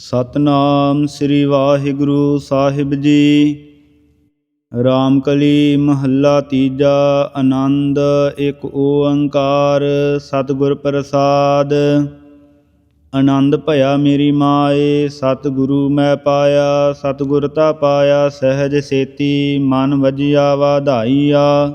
ਸਤਨਾਮ ਸ੍ਰੀ ਵਾਹਿਗੁਰੂ ਸਾਹਿਬ ਜੀ। ਰਾਮਕਲੀ ਮਹੱਲਾ ਤੀਜਾ, ਆਨੰਦ, ਇੱਕ ਓੰਕਾਰ, ਸਤਿਗੁਰ ਪ੍ਰਸਾਦ। ਆਨੰਦ ਭਇਆ ਮੇਰੀ ਮਾਏ, ਸਤਿਗੁਰੂ ਮੈਂ ਪਾਇਆ, ਸਤਿਗੁਰ ਤਾ ਪਾਇਆ, ਸਹਿਜ ਸੇਤੀ, ਮਨ ਵਜਿਆ, ਵਾਧਾਈਆ।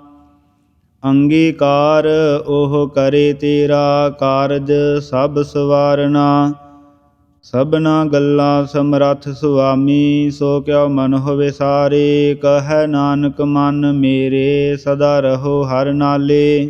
ਅੰਗੀਕਾਰ ਉਹ ਕਰੇ ਤੇਰਾ ਕਾਰਜ ਸਭ ਸਵਾਰਨਾ। ਸਭਨਾ ਗੱਲਾਂ ਸਮਰੱਥ ਸੁਆਮੀ, ਸੋ ਕਿਉ ਮਨ ਹੋਵੇ ਸਾਰੇ, ਕਹੈ ਨਾਨਕ ਮਨ ਮੇਰੇ, ਸਦਾ ਰਹੋ ਹਰ ਨਾਲੇ।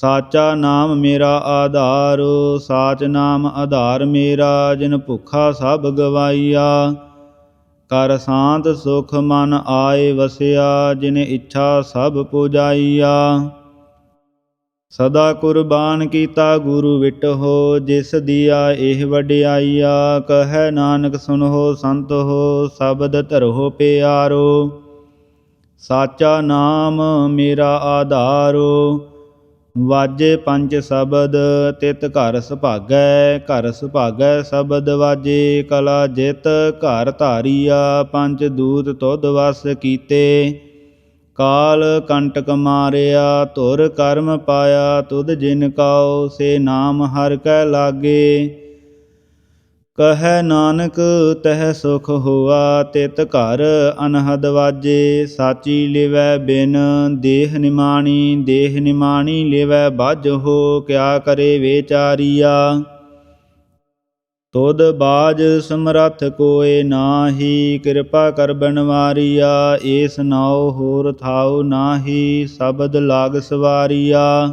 ਸਾਚਾ ਨਾਮ ਮੇਰਾ ਆਧਾਰ, ਸਾਚ ਨਾਮ ਆਧਾਰ ਮੇਰਾ, ਜਿਨ ਭੁਖਾ ਸਭ ਗਵਾਈਆ। ਕਰ ਸ਼ਾਂਤ ਸੁਖ ਮਨ ਆਏ ਵਸਿਆ, ਜਿਨ ਇੱਛਾ ਸਭ ਪੁਜਾਈਆ। ਸਦਾ ਕੁਰਬਾਨ ਕੀਤਾ ਗੁਰੂ ਵਿਟਹੁ ਜਿਸ ਦੀਆ ਇਹ ਵਡਿਆਈਆ। ਕਹੈ ਨਾਨਕ ਸੁਨੋ ਸੰਤ ਹੋ, ਸ਼ਬਦ ਧਰੋ ਪਿਆਰੋ। ਸਾਚਾ ਨਾਮ ਮੇਰਾ ਆਧਾਰੋ। ਵਾਜੇ ਪੰਜ ਸ਼ਬਦ, ਤਿਤ ਘਰ ਸੁਭਾਗੈ ਘਰ ਸੁਭਾਗੈ ਸ਼ਬਦ ਵਾਜੇ, ਕਲਾ ਜਿਤ ਘਰ ਧਾਰੀਆ, ਪੰਜ ਦੂਤ ਤੁਧ ਵਸ ਕੀਤੇ। ਕਾਲ ਕੰਟਕ ਮਾਰਿਆ, ਧੁਰ ਕਰਮ ਪਾਇਆ, ਤੁਧ ਜਿਨ ਕਾਉ, ਸੇ ਨਾਮ ਹਰ ਕੈ ਲਾਗੇ। ਕਹੈ ਨਾਨਕ, ਤਹਿ ਸੁਖ ਹੋਆ ਤਿਤ ਘਰ ਅਨਹਦ ਵਾਜੇ, ਸਾਚੀ ਲਿਵੈ ਬਿਨ ਦੇਹ ਨਿਮਾਣੀ ਦੇਹ ਨਿਮਾਣੀ ਲਿਵੈ ਬਾਝ ਹੋ, ਕਿਆ ਕਰੇ ਵੇਚਾਰੀਆ? ਤੁਧ ਬਾਜ ਸਮਰੱਥ ਕੋਏ ਨਾਹੀ, ਕਿਰਪਾ ਕਰ ਬਨਵਾਰੀਆ ਏਸ ਨਾਉ ਹੋਰ ਥਾਉ ਨਾਹੀ, ਸ਼ਬਦ ਲਾਗ ਸਵਾਰੀਆ।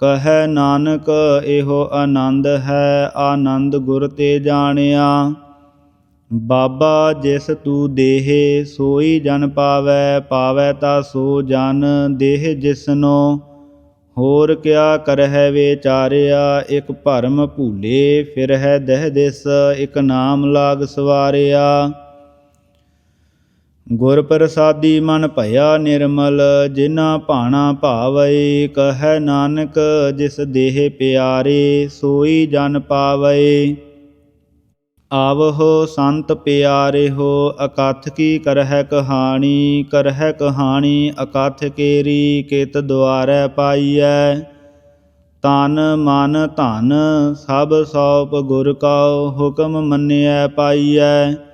ਕਹੈ ਨਾਨਕ, ਇਹੋ ਆਨੰਦ ਹੈ, ਆਨੰਦ ਗੁਰ ਤੇ ਜਾਣਿਆ। ਬਾਬਾ, ਜਿਸ ਤੂ ਦੇਹ, ਸੋਈ ਜਨ ਪਾਵੈ ਪਾਵੈ ਤਾ ਸੋ ਜਨ, ਦੇਹ ਜਿਸਨੋ। ਹੋਰ ਕਿਆ ਕਰਹਿ ਵਿਚਾਰਿਆ ਇਕ ਭਰਮ ਭੂਲੇ ਫਿਰ ਹੈ ਦਹਿ ਦਿਸ, ਇਕ ਨਾਮ ਲਾਗ ਸਵਾਰਿਆ। ਗੁਰ ਪ੍ਰਸਾਦੀ ਮਨ ਭਇਆ ਨਿਰਮਲ ਜਿਨਾ ਭਾਣਾ ਭਾਵੈ, ਕਹੈ ਨਾਨਕ, ਜਿਸ ਦੇਹ ਪਿਆਰੇ, ਸੋਈ ਜਨ ਪਾਵੈ। ਆਵਹੋ ਸੰਤ ਪਿਆਰੇ ਹੋ ਅਕਥ ਕੀ ਕਰਹਿ ਕਹਾਣੀ ਕਰਹਿ ਕਹਾਣੀ ਅਕਥ ਕੇਰੀ, ਕਿਤ ਦੁਆਰੈ ਪਾਈਐ। ਤਨ ਮਨ ਧਨ, ਸਭ ਸੌਪ ਗੁਰ ਕਉ, ਹੁਕਮ ਮੰਨਿਐ ਪਾਈਐ।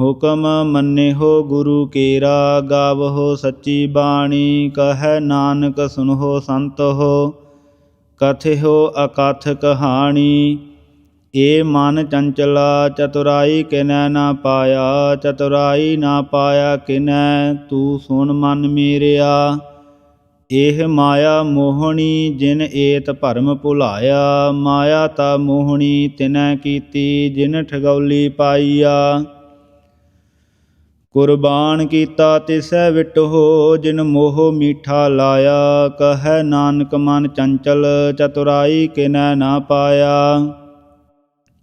ਹੁਕਮ ਮੰਨਿਓ ਗੁਰੂ ਕੇਰਾ ਗਾਵਹੋ ਸੱਚੀ ਬਾਣੀ, ਕਹੈ ਨਾਨਕ ਸੁਨੋ ਸੰਤ ਹੋ ਕਥਿਓ ਅਕਥ ਕਹਾਣੀ, ਏ ਮਨ ਚੰਚਲਾ ਚਤੁਰਾਈ ਕਿਨੈ ਨਾ ਪਾਇਆ, ਚਤੁਰਾਈ ਨਾ ਪਾਇਆ ਕਿਨੈ, ਤੂੰ ਸੁਣ ਮਨ ਮੇਰਿਆ। ਇਹ ਮਾਇਆ ਮੋਹਣੀ ਜਿਨ ਏਤ ਭਰਮ ਭੁਲਾਇਆ, ਮਾਇਆ ਤਾ ਮੋਹਣੀ ਤਿਨੈ ਕੀਤੀ, ਜਿਨ ਠਗੌਲੀ ਪਾਈਆ। ਕੁਰਬਾਨ ਕੀਤਾ ਤਿਸੈ ਵਿਟੋ ਜਿਨ ਮੋਹ ਮੀਠਾ ਲਾਇਆ, ਕਹੈ ਨਾਨਕ ਮਨ ਚੰਚਲ, ਚਤੁਰਾਈ ਕਿਨੈ ਨਾ ਪਾਇਆ।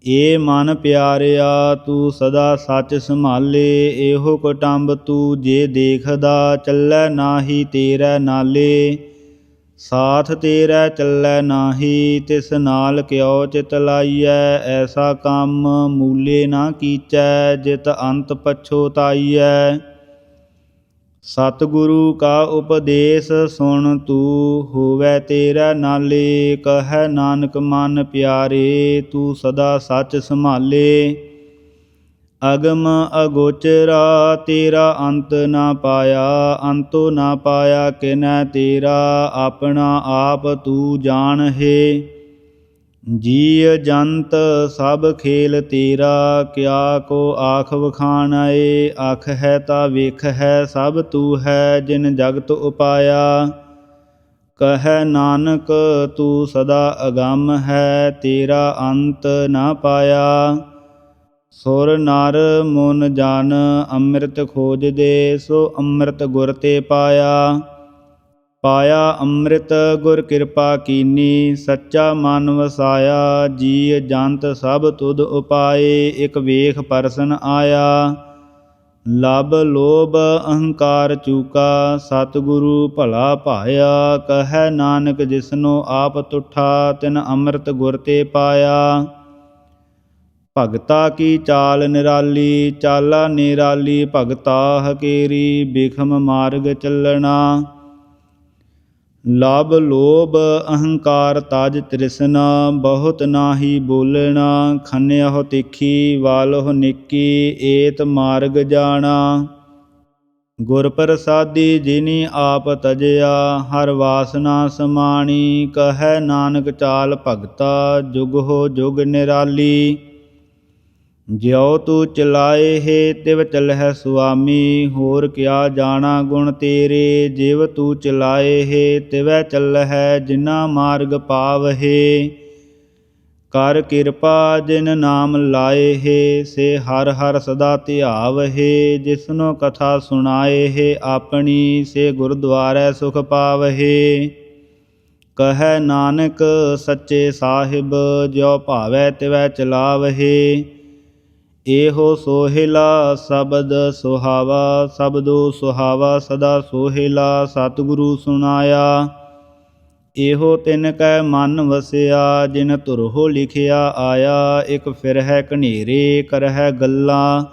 ਏ ਮਨ ਪਿਆਰਿਆ, ਤੂੰ ਸਦਾ ਸੱਚ ਸੰਭਾਲੇ, ਇਹੋ ਕਟੰਬ ਤੂੰ ਜੇ ਦੇਖਦਾ, ਚੱਲੈ ਨਾਹੀ ਤੇਰੇ ਨਾਲੇ। ਸਾਥ ਤੇਰਾ ਚੱਲੈ ਨਾਹੀ, ਤਿਸ ਨਾਲ ਕਿਉ ਚਿਤ ਲਾਈਐ? ਐਸਾ ਕੰਮ ਮੂਲੇ ਨਾ ਕੀਚੈ, ਜਿਤ ਅੰਤ ਪਛੋਤਾਈਐ ਸਤਿਗੁਰੂ ਕਾ ਉਪਦੇਸ਼ ਸੁਣ ਤੂੰ, ਹੋਵੇ ਤੇਰਾ ਨਾਲੇ, ਕਹੈ ਨਾਨਕ ਮਨ ਪਿਆਰੇ, ਤੂੰ ਸਦਾ ਸੱਚ ਸੰਭਾਲੇ। ਅਗਮ ਅਗੋਚਰਾ, ਤੇਰਾ ਅੰਤ ਨਾ ਪਾਇਆ, ਅੰਤੋ ਨਾ ਪਾਇਆ ਕਿਨੈ ਤੇਰਾ, ਆਪਣਾ ਆਪ ਤੂੰ ਜਾਣ ਹੈ। ਜੀ ਜੰਤ ਸਭ ਖੇਲ ਤੇਰਾ, ਕਿਆ ਕੋ ਆਖ ਵਖਾਣਾਏ, ਆਖ ਹੈ ਤਾ ਵੇਖ ਹੈ ਸਭ ਤੂੰ ਹੈ ਜਿਨ ਜਗਤ ਉਪਾਇਆ। ਕਹੈ ਨਾਨਕ ਤੂੰ ਸਦਾ ਅਗੰਮ ਹੈ, ਤੇਰਾ ਅੰਤ ਨਾ ਪਾਇਆ। ਸੁਰ ਨਰ ਮਨ ਜਨ ਅੰਮ੍ਰਿਤ ਖੋਜਦੇ ਸੋ ਅੰਮ੍ਰਿਤ ਗੁਰ ਤੇ ਪਾਇਆ। ਪਾਇਆ ਅੰਮ੍ਰਿਤ ਗੁਰ ਕਿਰਪਾ ਕੀਨੀ, ਸੱਚਾ ਮਨ ਵਸਾਇਆ ਜੀ ਜੰਤ ਸਭ ਤੁਧ ਉਪਾਏ, ਇਕ ਵੇਖ ਪਰਸਨ ਆਇਆ। ਲਬ ਲੋਭ ਅਹੰਕਾਰ ਚੂਕਾ, ਸਤਿਗੁਰੂ ਭਲਾ ਭਾਇਆ, ਕਹੈ ਨਾਨਕ ਜਿਸਨੋ ਆਪ ਤੁਠਾ, ਤਿਨ ਅੰਮ੍ਰਿਤ ਗੁਰ ਤੇ ਪਾਇਆ। ਭਗਤਾ ਕੀ ਚਾਲ ਨਿਰਾਲੀ, ਚਾਲਾ ਨਿਰਾਲੀ, ਭਗਤਾ ਹਕੇਰੀ, ਬਿਖਮ ਮਾਰਗ ਚੱਲਣਾ। ਲਬ ਲੋਭ ਅਹੰਕਾਰ ਤਾਜ ਤ੍ਰਿਸ਼ਨਾ, ਬਹੁਤ ਨਾਹੀ ਬੋਲਣਾ ਖੰਨਿਆਹੁ ਤਿੱਖੀ ਵਾਲਹੁ ਨਿੱਕੀ, ਏਤ ਮਾਰਗ ਜਾਣਾ। ਗੁਰ ਪ੍ਰਸਾਦੀ ਜਿਨੀ ਆਪ ਤਜਿਆ, ਹਰ ਵਾਸਨਾ ਸਮਾਣੀ, ਕਹੈ ਨਾਨਕ ਚਾਲ ਭਗਤਾ, ਜੁਗ ਹੋ ਜੁਗ ਨਿਰਾਲੀ। ਜਿਉ ਤੂੰ ਚਲਾਏ ਹੈ ਤਿਵ ਚਲਹਿ ਸੁਆਮੀ, ਹੋਰ ਕਿਆ ਜਾਣਾ ਗੁਣ ਤੇਰੇ? ਜਿਵ ਤੂੰ ਚਲਾਏ ਹੈ ਤਿਵੈ ਚੱਲਹਿ ਜਿਨਾ ਮਾਰਗ ਪਾਵਹਿ ਕਰ ਕਿਰਪਾ ਜਿਨ ਨਾਮ ਲਾਏ ਹੈ, ਸੇ ਹਰ ਹਰ ਸਦਾ ਧਿਆਵਹਿ ਜਿਸਨੋ ਕਥਾ ਸੁਣਾਏ ਹੈ ਆਪਣੀ, ਸੇ ਗੁਰਦੁਆਰੈ ਸੁਖ ਪਾਵਹਿ ਕਹੈ ਨਾਨਕ ਸੱਚੇ ਸਾਹਿਬ, ਜਿਉ ਭਾਵੈ ਤਿਵੈ ਚਲਾਵਹਿ ਇਹੋ ਸੋਹਿਲਾ ਸ਼ਬਦ ਸੁਹਾਵਾ, ਸ਼ਬਦੋ ਸੁਹਾਵਾ ਸਦਾ ਸੋਹਿਲਾ, ਸਤਿਗੁਰੂ ਸੁਣਾਇਆ। ਇਹੋ ਤਿਨ ਕੈ ਮਨ ਵਸਿਆ, ਜਿਨ ਧੁਰਹੋ ਲਿਖਿਆ ਆਇਆ। ਇਕ ਫਿਰ ਹੈ ਕਨੇਰੇ ਕਰਹਿ ਗੱਲਾਂ।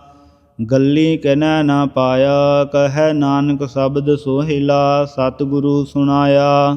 ਗੱਲੀ ਕਹਿਣਾ ਨਾ ਪਾਇਆ, ਕਹੈ ਨਾਨਕ ਸ਼ਬਦ ਸੋਹਿਲਾ, ਸਤਿਗੁਰੂ ਸੁਣਾਇਆ।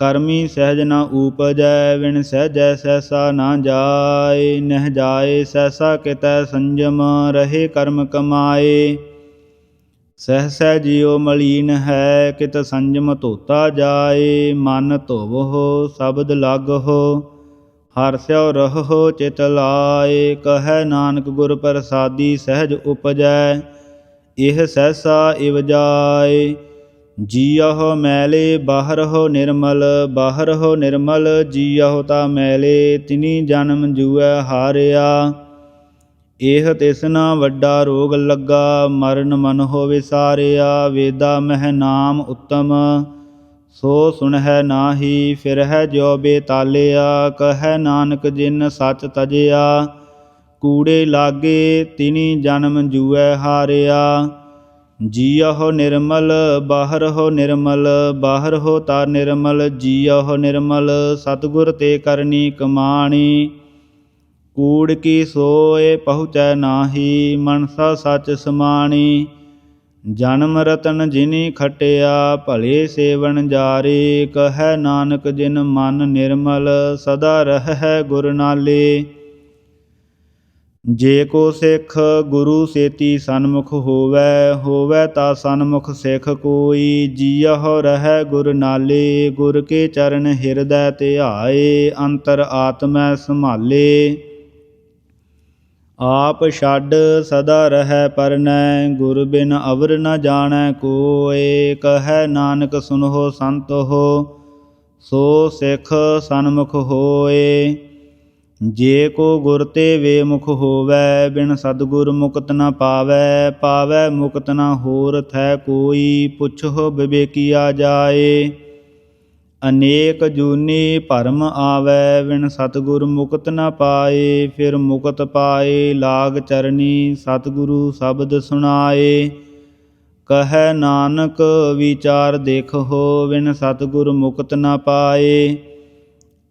ਕਰਮੀ ਸਹਿਜ ਨਾ ਊਪਜੈ ਵਿਣ ਸਹਿਜੈ ਸਹਿਸਾ ਨਾ ਜਾਏ, ਨਹਿ ਜਾਏ ਸਹਿਸਾ ਕਿਤੈ ਸੰਜਮ, ਰਹੇ ਕਰਮ ਕਮਾਏ। ਸਹਸੈ ਜਿਉ ਮਲੀਨ ਹੈ, ਕਿਤ ਸੰਜਮ ਧੋਤਾ ਜਾਏ, ਮਨ ਧੋਵੋ ਸ਼ਬਦ ਲਾਗਹੁ, ਹਰ ਸਿਉ ਰਹੋ ਚਿਤ ਲਾਏ, ਕਹੈ ਨਾਨਕ ਗੁਰ ਪ੍ਰਸਾਦੀ ਸਹਿਜ ਉਪਜੈ, ਇਹ ਸਹਸਾ ਇਵ ਜਾਏ। ਜੀਅਹੁ ਮੈਲੇ ਬਾਹਰਹੁ ਨਿਰਮਲ ਬਾਹਰਹੁ ਨਿਰਮਲ, ਜੀਅਹੁ ਤਾ ਮੈਲੇ, ਤਿਨੀ ਜਨਮ ਜੂਐ ਹਾਰਿਆ। ਇਹ ਤਿਸਨਾ ਵੱਡਾ ਰੋਗ ਲੱਗਾ, ਮਰਨ ਮਨ ਹੋ ਵਿਸਾਰਿਆ। ਵੇਦਾ ਮਹਿ ਨਾਮ ਉੱਤਮ, ਸੋ ਸੁਣਹਿ ਨਾਹੀ, ਫਿਰਹਿ ਜੋ ਬੇਤਾਲਿਆ। ਕਹੈ ਨਾਨਕ ਜਿਨ ਸਚ ਤਜਿਆ, ਕੂੜੇ ਲਾਗੇ ਤਿਨੀ ਜਨਮ ਜੂਐ ਹਾਰਿਆ। ਜੀਅਹੁ ਨਿਰਮਲ ਬਾਹਰ ਹੋ ਨਿਰਮਲ ਬਾਹਰ ਹੋ ਤਾ ਨਿਰਮਲ, ਜੀਅਹੁ ਨਿਰਮਲ, ਸਤਿਗੁਰ ਤੇ ਕਰਨੀ ਕਮਾਣੀ। ਕੂੜ ਕੀ ਸੋਏ ਪਹੁੰਚੈ ਨਾਹੀ, ਮਨਸਾ ਸਚ ਸਮਾਣੀ। ਜਨਮ ਰਤਨ ਜਿਨੀ ਖਟਿਆ, ਭਲੇ ਸੇਵਨ ਜਾਰੇ। ਕਹੈ ਨਾਨਕ ਜਿਨ ਮਨ ਨਿਰਮਲ, ਸਦਾ ਰਹਿ ਗੁਰ ਨਾਲੇ। ਜੇ ਕੋ ਸਿੱਖ ਗੁਰੂ ਸੇਤੀ ਸਨਮੁਖ ਹੋਵੈ ਹੋਵੈ ਤਾ ਸਨਮੁਖ ਸਿੱਖ ਕੋਈ। ਜੀਅਹੁ ਰਹਿ ਗੁਰ ਨਾਲੇ, ਗੁਰ ਕੇ ਚਰਨ ਹਿਰਦੈ ਧਿਆਏ, ਅੰਤਰ ਆਤਮੈ ਸੰਭਾਲੇ। ਆਪ ਛੱਡ ਸਦਾ ਰਹਿ ਪਰਨੈ, ਗੁਰ ਬਿਨ ਅਵਰ ਨ ਜਾਣੈ ਕੋਏ। ਕਹੈ ਨਾਨਕ ਸੁਨਹੁ ਸੰਤ ਹੋ ਸੋ ਸਿੱਖ ਸਨਮੁਖ ਹੋਏ। ਜੇ ਕੋ ਗੁਰ ਤੇ ਵੇਮੁਖ ਹੋਵੈ, ਬਿਨ ਸਤਿਗੁਰ ਮੁਕਤ ਨ ਪਾਵੈ ਪਾਵੈ ਮੁਕਤ ਨ ਹੋਰ ਥੈ ਕੋਈ, ਪੁੱਛੋ ਵਿਵੇਕੀਆ ਜਾਏ। ਅਨੇਕ ਜੂਨੀ ਭਰਮ ਆਵੈ, ਬਿਨ ਸਤਿਗੁਰ ਮੁਕਤ ਨ ਪਾਏ, ਫਿਰ ਮੁਕਤ ਪਾਏ ਲਾਗ ਚਰਨੀ ਸਤਿਗੁਰੂ ਸ਼ਬਦ ਸੁਣਾਏ। ਕਹੈ ਨਾਨਕ, ਵਿਚਾਰ ਦੇਖੋ, ਬਿਨ ਸਤਿਗੁਰ ਮੁਕਤ ਨ ਪਾਏ।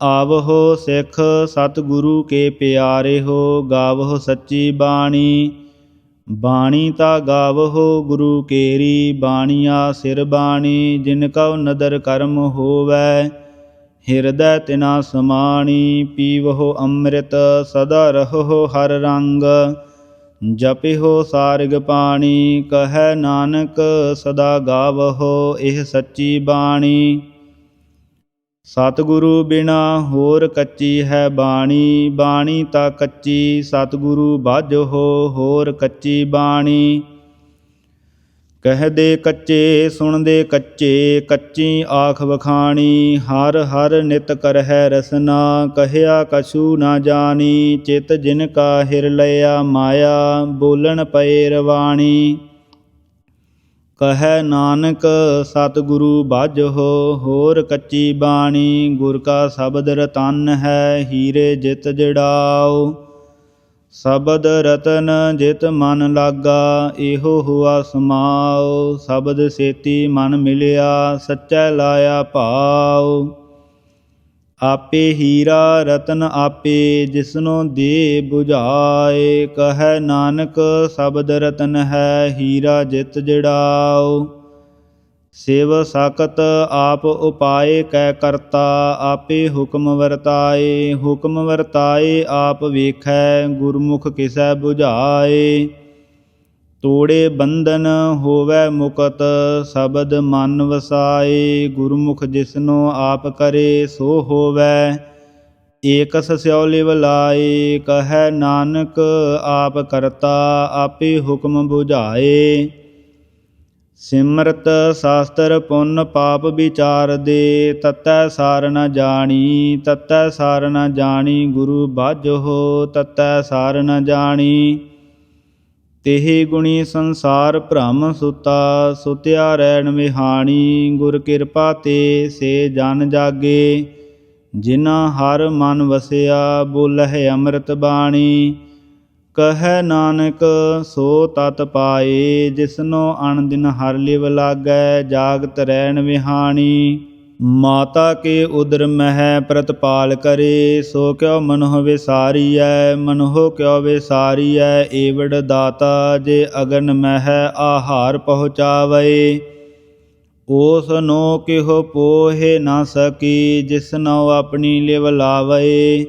ਆਵਹੋ ਸਿੱਖ ਸਤਿਗੁਰੂ ਕੇ ਪਿਆਰੇ ਹੋ ਗਾਵਹੁ ਸੱਚੀ ਬਾਣੀ। ਬਾਣੀ ਤਾ ਗਾਵਹੁ ਗੁਰੂ ਕੇਰੀ, ਬਾਣੀਆ ਸਿਰ ਬਾਣੀ, ਜਿਨ ਕਉ ਨਦਰ ਕਰਮ ਹੋਵੈ। ਹਿਰਦੈ ਤਿਨਾ ਸਮਾਣੀ, ਪੀਵਹੁ ਅੰਮ੍ਰਿਤ, ਸਦਾ ਰਹੋ ਹਰ ਰੰਗ। ਜਪਿਹੋ ਸਾਰਗ ਪਾਣੀ, ਕਹੈ ਨਾਨਕ, ਸਦਾ ਗਾਵਹੁ ਇਹ ਸੱਚੀ ਬਾਣੀ। ਸਤਿਗੁਰੂ ਬਿਨਾ ਹੋਰ ਕੱਚੀ ਹੈ ਬਾਣੀ ਬਾਣੀ ਤਾਂ ਕੱਚੀ। ਸਤਿਗੁਰੂ ਬਾਝੋ ਹੋਰ ਕੱਚੀ ਬਾਣੀ। ਕਹਦੇ ਕੱਚੇ, ਸੁਣਦੇ ਕੱਚੇ, ਕੱਚੀ ਆਖ ਵਖਾਣੀ। ਹਰ ਹਰ ਨਿਤ ਕਰਹਿ ਰਸਨਾ, ਕਹਿਆ ਕਛੂ ਨਾ ਜਾਣੀ। ਚਿਤ ਜਿਨ ਕਾ ਹਿਰ ਲਿਆ, ਮਾਇਆ ਬੋਲਣ ਪਏ ਰਵਾਣੀ। ਕਹੈ ਨਾਨਕ, ਸਤਿਗੁਰੂ ਬਾਝੋ, ਹੋਰ ਕੱਚੀ ਬਾਣੀ, ਗੁਰ ਕਾ ਸ਼ਬਦ ਰਤਨ ਹੈ, ਹੀਰੇ ਜਿਤ ਜੜਾਓ। ਸ਼ਬਦ ਰਤਨ ਜਿਤ ਮਨ ਲਾਗਾ, ਇਹੋ ਹੁਆ ਸਮਾਓ। ਸ਼ਬਦ ਸੇਤੀ ਮਨ ਮਿਲਿਆ, ਸੱਚੈ ਲਾਇਆ ਭਾਉ ਆਪੇ ਹੀਰਾ ਰਤਨ ਆਪੇ ਜਿਸਨੋ ਦੇ 부ਝਾਏ ਕਹੈ ਨਾਨਕ ਸ਼ਬਦ ਰਤਨ ਹੈ ਹੀਰਾ ਜਿਤ ਜੜਾਓ। ਸਿਵ ਸਾਕਤ ਆਪ ਉਪਾਏ ਕੈ ਕਰਤਾ, ਆਪੇ ਹੁਕਮ ਵਰਤਾਏ ਹੁਕਮ ਵਰਤਾਏ ਆਪ ਵੇਖੈ, ਗੁਰਮੁਖ ਕਿਸੈ 부ਝਾਏ ਤੋੜੇ ਬੰਧਨ ਹੋਵੈ ਮੁਕਤ, ਸ਼ਬਦ ਮਨ ਵਸਾਏ, ਗੁਰਮੁਖ ਜਿਸਨੋ ਆਪ ਕਰੇ ਸੋ ਹੋਵੈ। ਏਕਸ ਸਿਉ ਲਿਵ ਲਾਏ, ਕਹੈ ਨਾਨਕ ਆਪ ਕਰਤਾ, ਆਪੇ ਹੁਕਮ 부ਝਾਏ ਸਿਮਰਤ ਸ਼ਾਸਤਰ ਪੁੰਨ ਪਾਪ ਵਿਚਾਰ ਦੇ, ਤਤੈ ਸਾਰ ਨ ਜਾਣੀ, ਤਤੈ ਸਾਰ ਨ ਜਾਣੀ, ਗੁਰੂ ਬਾਝੋ, ਤਤੈ ਸਾਰ ਨ ਜਾਣੀ। ਤੇਹ ਗੁਣੀ ਸੰਸਾਰ ਭ੍ਰਮ ਸੁਤਾ, ਸੁਤਿਆ ਰੈਣ ਵਿਹਾਣੀ, ਗੁਰ ਕਿਰਪਾ ਤੇ ਸੇ ਜਨ ਜਾਗੇ। ਜਿਨਾ ਹਰ ਮਨ ਵਸਿਆ, ਬੋਲਹਿ ਅੰਮ੍ਰਿਤ ਬਾਣੀ। ਕਹੈ ਨਾਨਕ, ਸੋ ਤਤ ਪਾਏ, ਜਿਸਨੋ ਅਣ ਦਿਨ ਹਰ ਲਿਵ ਲਾਗੈ, ਜਾਗਤ ਰਹਿਣ ਵਿਹਾਣੀ। ਮਾਤਾ ਕੇ ਉਦਰ ਮਹਿ ਪ੍ਰਤਪਾਲ ਕਰੇ, ਸੋ ਕਿਉ ਮਨਹੁ ਵਿਸਾਰੀਐ, ਮਨਹੁ ਕਿਉ ਵਿਸਾਰੀਐ, ਏਵੜ ਦਾਤਾ ਜੇ ਅਗਨ ਮਹਿ ਆਹਾਰ ਪਹੁੰਚਾਵੇ। ਉਸ ਨੋ ਕਿਹੁ ਪੋਹੇ ਨਾ ਸਕੀ ਜਿਸਨੋ ਆਪਣੀ ਲਿਵ ਲਾਵੇ।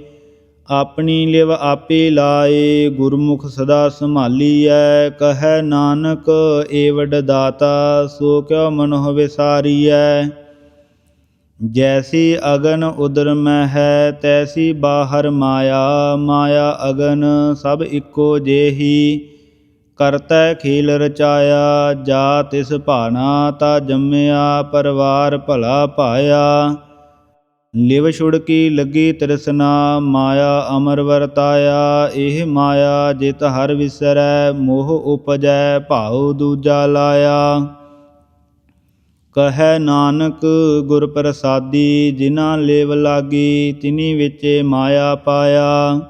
ਆਪਣੀ ਲਿਵ ਆਪੇ ਲਾਏ, ਗੁਰਮੁਖ ਸਦਾ ਸੰਭਾਲੀਐ, ਕਹੈ ਨਾਨਕ ਏਵਡ ਦਾਤਾ, ਸੋ ਕਿਉ ਮਨਹੁ ਵਿਸਾਰੀਐ। ਜੈਸੀ ਅਗਨ ਉਦਰ ਮੈਂ ਹੈ ਤੈਸੀ ਬਾਹਰ ਮਾਇਆ ਮਾਇਆ ਅਗਨ ਸਭ ਇੱਕੋ ਜੇਹੀ ਕਰਤੈ ਖੀਲ ਰਚਾਇਆ ਜਾ ਤਿਸ ਭਾਣਾ ਤਾ ਜੰਮਿਆ ਪਰਵਾਰ ਭਲਾ ਪਾਇਆ ਲਿਵ ਛੁੜਕੀ ਲੱਗੀ ਤ੍ਰਿਸ਼ਨਾ ਮਾਇਆ ਅਮਰ ਵਰਤਾਇਆ ਇਹ ਮਾਇਆ ਜਿਤ ਹਰ ਵਿਸਰੈ ਮੋਹ ਉਪਜੈ ਭਾਉ ਦੂਜਾ ਲਾਇਆ ਕਹੈ ਨਾਨਕ ਗੁਰ ਪ੍ਰਸਾਦੀ ਜਿਨਾ ਲੇਵ ਲਾਗੀ, ਤਿਨੀ ਵਿੱਚ ਮਾਇਆ ਪਾਇਆ।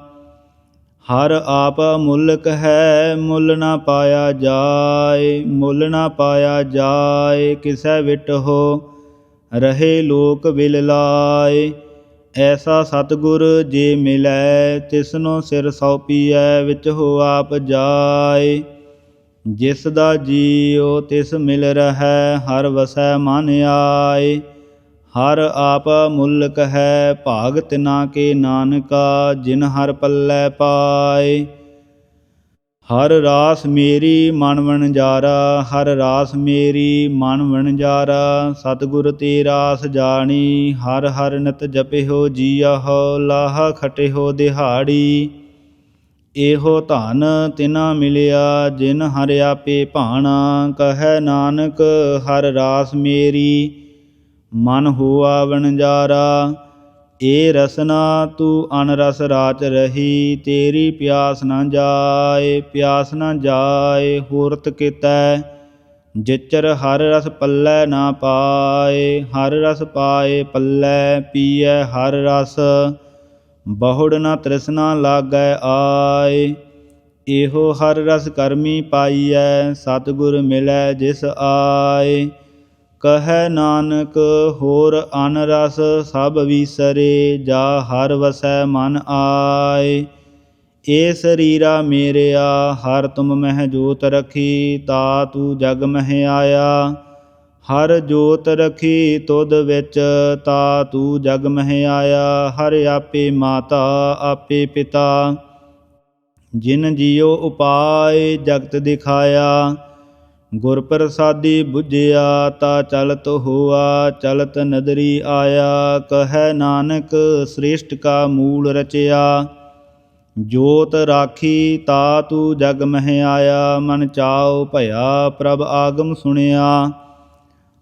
ਹਰ ਆਪ ਮੁਲਕ ਹੈ, ਮੁੱਲ ਨਾ ਪਾਇਆ ਜਾਏ, ਮੁੱਲ ਨਾ ਪਾਇਆ ਜਾਏ, ਕਿਸੈ ਵਿਟ ਹੋ, ਰਹੇ ਲੋਕ ਵਿਲ ਲਾਏ। ਐਸਾ ਸਤਿਗੁਰ ਜੇ ਮਿਲੈ, ਤਿਸਨੋ ਸਿਰ ਸੌਪੀਐ ਵਿੱਚ ਹੋ ਆਪ ਜਾਏ। ਜਿਸ ਦਾ ਜੀਉ ਤਿਸ ਮਿਲ ਰਹੈ, ਹਰ ਵਸੈ ਮਨ ਆਏ। ਹਰ ਆਪ ਮੁਲਕ ਹੈ, ਭਾਗ ਤਿਨਾ ਕੇ ਨਾਨਕਾ, ਜਿਨ ਹਰ ਪੱਲੇ ਪਾਏ। ਹਰ ਰਾਸ ਮੇਰੀ ਮਨ ਵਣਜਾਰਾ, ਹਰ ਰਾਸ ਮੇਰੀ ਮਨ ਵਣਜਾਰਾ, ਸਤਿਗੁਰ ਤੇ ਰਾਸ ਜਾਣੀ, ਹਰ ਹਰ ਨਿਤ ਜਪਿਓ ਜੀਆਹੋ ਲਾਹ ਖਟਿਓ ਦਿਹਾੜੀ। ਇਹੋ ਧਨ ਤਿਨਾ ਮਿਲਿਆ, ਜਿਨ ਹਰਿ ਆਪੇ ਭਾਣਾ, ਕਹੈ ਨਾਨਕ ਹਰ ਰਾਸ ਮੇਰੀ। ਮਨ ਹੋਆ ਵਣਜਾਰਾ, ਏ ਰਸਨਾ ਤੂੰ ਅਨਰਸ ਰਾਚ ਰਹੀ, ਤੇਰੀ ਪਿਆਸ ਨਾ ਜਾਏ, ਪਿਆਸ ਨਾ ਜਾਏ, ਹੋਰਤ ਕਿਤੈ। ਜਿਚਰ ਹਰ ਰਸ ਪੱਲੇ ਨਾ ਪਾਏ, ਹਰ ਰਸ ਪਾਏ ਪੱਲੇ, ਪੀਐ ਹਰ ਰਸ। ਬਹੁੜ ਨਾ ਤ੍ਰਿਸ਼ਨਾ ਲਾਗੈ ਆਏ। ਇਹੋ ਹਰ ਰਸ ਕਰਮੀ ਪਾਈਐ, ਸਤਿਗੁਰ ਮਿਲੈ ਜਿਸ ਆਏ। ਕਹੈ ਨਾਨਕ, ਹੋਰ ਅਨ ਰਸ ਸਭ ਵਿਸਰੇ, ਜਾ ਹਰ ਵਸੈ ਮਨ ਆਏ। ਏ ਸਰੀਰਾ ਮੇਰਿਆ, ਹਰ ਤੁਮ ਮਹਿ ਜੋਤ ਰਖੀ, ਤਾ ਤੂੰ ਜਗ ਮਹਿ ਆਇਆ। ਹਰ ਜੋਤ ਰਖੀ ਤੁਧ ਵਿੱਚ, ਤਾ ਤੂੰ ਜਗ ਮਹਿ ਆਇਆ, ਹਰ ਆਪੇ ਮਾਤਾ, ਆਪੇ ਪਿਤਾ। ਜਿਨ ਜੀਉ ਉਪਾਏ, ਜਗਤ ਦਿਖਾਇਆ। ਗੁਰ ਪ੍ਰਸਾਦੀ 부ਝਿਆ ਤਾ ਚਲਤ ਹੋਆ, ਚਲਤ ਨਦਰੀ ਆਇਆ। ਕਹੈ ਨਾਨਕ, ਸ੍ਰੇਸ਼ਟ ਕਾ ਮੂਲ ਰਚਿਆ। ਜੋਤ ਰਾਖੀ, ਤਾ ਤੂੰ ਜਗ ਮਹਿ ਆਇਆ। ਮਨ ਚਾਉ ਭਇਆ ਪ੍ਰਭ ਆਗਮ ਸੁਣਿਆ।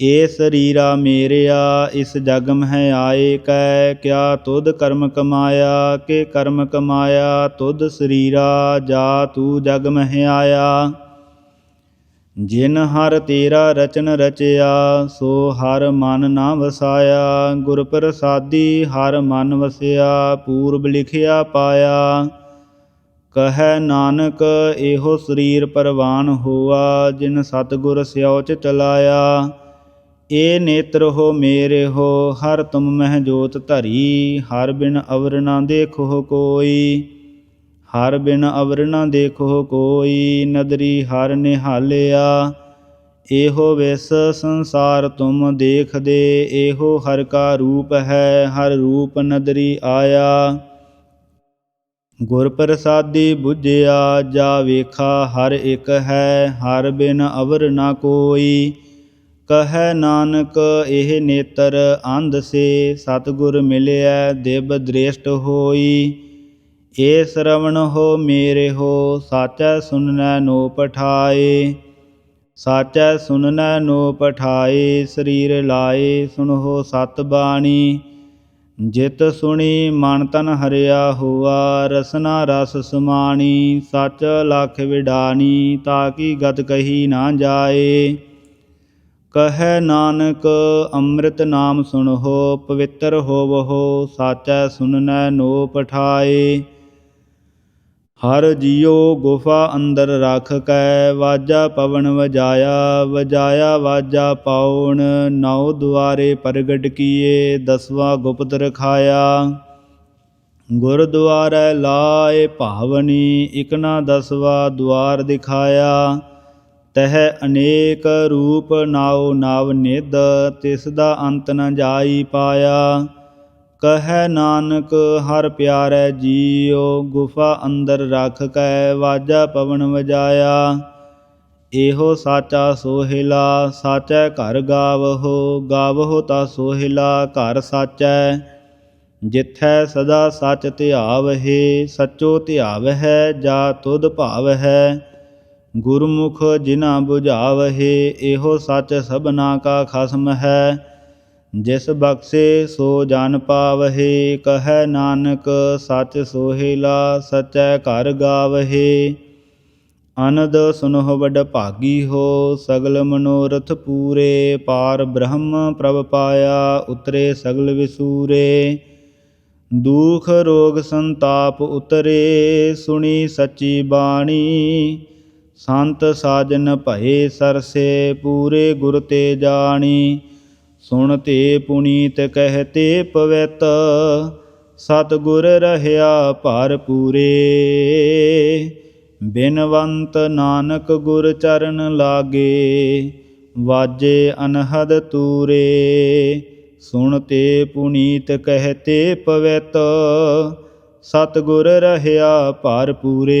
ਏ ਸਰੀਰਾ ਮੇਰਿਆ, ਇਸ ਜਗ ਮਹਿ ਆਏ ਕੈ, ਕਿਆ ਤੁਧ ਕਰਮ ਕਮਾਇਆ, ਕਿ ਕਰਮ ਕਮਾਇਆ, ਤੁਧ ਸਰੀਰਾ, ਜਾ ਤੂੰ ਜਗ ਮਹਿ ਆਇਆ। ਜਿਨ ਹਰ ਤੇਰਾ ਰਚਨ ਰਚਿਆ, ਸੋ ਹਰ ਮਨ ਨਾ ਵਸਾਇਆ। ਗੁਰ ਪ੍ਰਸਾਦੀ ਹਰ ਮਨ ਵਸਿਆ, ਪੂਰਬ ਲਿਖਿਆ ਪਾਇਆ। ਕਹੈ ਨਾਨਕ, ਇਹੋ ਸਰੀਰ ਪਰਵਾਨ ਹੋਆ, ਜਿਨ ਸਤਗੁਰ ਸਿਉ ਚ ਚਲਾਇਆ। ਏ ਨੇਤਰ ਹੋ ਮੇਰੇ ਹੋ, ਹਰ ਤੁਮ ਮਹਿ ਜੋਤ ਧਰੀ, ਹਰ ਬਿਨ ਅਵਰ ਨਾ ਦੇਖੋ ਕੋਈ। ਹਰ ਬਿਨ ਅਵਰ ਨਾ ਦੇਖੋ ਕੋਈ, ਨਦਰੀ ਹਰ ਨਿਹਾਲਿਆ। ਇਹੋ ਵਿਸ ਸੰਸਾਰ ਤੁਮ ਦੇਖਦੇ, ਇਹੋ ਹਰ ਕਾ ਰੂਪ ਹੈ, ਹਰ ਰੂਪ ਨਦਰੀ ਆਇਆ। ਗੁਰ ਪ੍ਰਸਾਦੀ 부ਝਿਆ ਜਾ ਵੇਖਾ ਹਰ ਇੱਕ ਹੈ, ਹਰ ਬਿਨ ਅਵਰ ਨਾ ਕੋਈ। ਕਹੈ ਨਾਨਕ, ਇਹ ਨੇਤਰ ਅੰਧ ਸੇ, ਸਤਿਗੁਰ ਮਿਲਿਆ ਦਿਵ ਦ੍ਰਿਸ਼ਟ ਹੋਈ। ਏ ਸ਼ਰਵਣ ਹੋ ਮੇਰੇ ਹੋ, ਸਾਚੈ ਸੁਨਨੈ ਨੋ ਪਠਾਏ। ਸਾਚੈ ਸੁਨਨੈ ਨੋ ਪਠਾਏ, ਸਰੀਰ ਲਾਏ, ਸੁਨਹੁ ਸਤ ਬਾਣੀ। ਜਿਤ ਸੁਣੀ, ਮਨ ਤਨ ਹਰਿਆ ਹੋਆ, ਰਸਨਾ ਰਸ ਸਮਾਣੀ, ਸਚ ਲਖ ਵਿਡਾਨੀ ਤਾਕੀ ਗਤ ਕਹੀ ਨਾ ਜਾਏ। ਕਹੈ ਨਾਨਕ, ਅੰਮ੍ਰਿਤ ਨਾਮ ਸੁਣਹੁ ਪਵਿੱਤਰ ਹੋਵਹੁ ਸਾਚੈ ਸੁਨਨੈ ਨੋ ਪਠਾਏ ਹਰ ਜੀਉ ਗੁਫਾ ਅੰਦਰ ਰੱਖ ਕੈ, ਵਾਜਾ ਪਵਨ ਵਜਾਇਆ ਵਜਾਇਆ ਵਾਜਾ ਪਾਉਣ ਨੌ ਦੁਆਰੇ ਪ੍ਰਗਟ ਕੀਏ, ਦਸਵਾ ਗੁਪਤ ਰਖਾਇਆ। ਗੁਰਦੁਆਰੇ ਲਾਏ ਭਾਵਨੀ ਇਕਨਾ ਦਸਵਾ ਦੁਆਰ ਦਿਖਾਇਆ। ਤਹਿ ਅਨੇਕ ਰੂਪ ਨਾਉ ਨਾਵ ਨਿਧ, ਤਿਸ ਦਾ ਅੰਤ ਨ ਜਾਈ ਪਾਇਆ। ਕਹੈ ਨਾਨਕ, ਹਰ ਪਿਆਰੈ ਜੀਉ, ਗੁਫਾ ਅੰਦਰ ਰੱਖ ਕੈ, ਵਾਜਾ ਪਵਨ ਵਜਾਇਆ। ਇਹੋ ਸਾਚਾ ਸੋਹਿਲਾ, ਸਾਚੈ ਘਰ ਗਾਵਹੋ ਗਾਵਹੋ ਤਾ ਸੋਹਿਲਾ, ਘਰ ਸਾਚੈ। ਜਿਥੈ ਸਦਾ ਸਚ ਧਿਆਵਹਿ, ਸਚੋ ਧਿਆਵਹਿ, ਜਾ ਤੁਧ ਭਾਵਹਿ। ਗੁਰਮੁਖ ਜਿਨਾ 부ਝਾਵਹਿ ਇਹੋ ਸੱਚ ਸਭਨਾ ਕਾ ਖਸਮ ਹੈ। ਜਿਸ ਬਖਸ਼ੇ ਸੋ ਜਨ ਪਾਵਹਿ, ਕਹੈ ਨਾਨਕ ਸੱਚ ਸੋਹਿਲਾ, ਸਚੈ ਘਰ ਗਾਵਹਿ। ਅਨੰਦ ਸੁਨਹੁ ਵਡ ਭਾਗੀ ਹੋ, ਸਗਲ ਮਨੋਰਥ ਪੂਰੇ, ਪਾਰ ਬ੍ਰਹਮ ਪ੍ਰਭ ਪਾਇਆ, ਉਤਰੇ ਸਗਲ ਵਿਸੂਰੇ। ਦੁਖ ਰੋਗ ਸੰਤਾਪ ਉਤਰੇ, ਸੁਣੀ ਸੱਚੀ ਬਾਣੀ ਸੰਤ ਸਾਜਨ ਭਏ ਸਰਸੇ, ਪੂਰੇ ਗੁਰ ਤੇ ਜਾਣੀ। ਸੁਣ ਤੇ ਪੁਨੀਤ ਕਹਤੇ ਪਵਿੱਤ, ਸਤਿਗੁਰ ਰਹਿਆ ਭਰ ਪੂਰੇ। ਬਿਨਵੰਤ ਨਾਨਕ ਗੁਰ ਚਰਨ ਲਾਗੇ, ਵਾਜੇ ਅਨਹਦ ਤੂਰੇ। ਸੁਣਤੇ ਪੁਨੀਤ ਕਹਤੇ ਪਵਿੱਤ, ਸਤਿਗੁਰ ਰਹਿਆ ਭਰਪੂਰੇ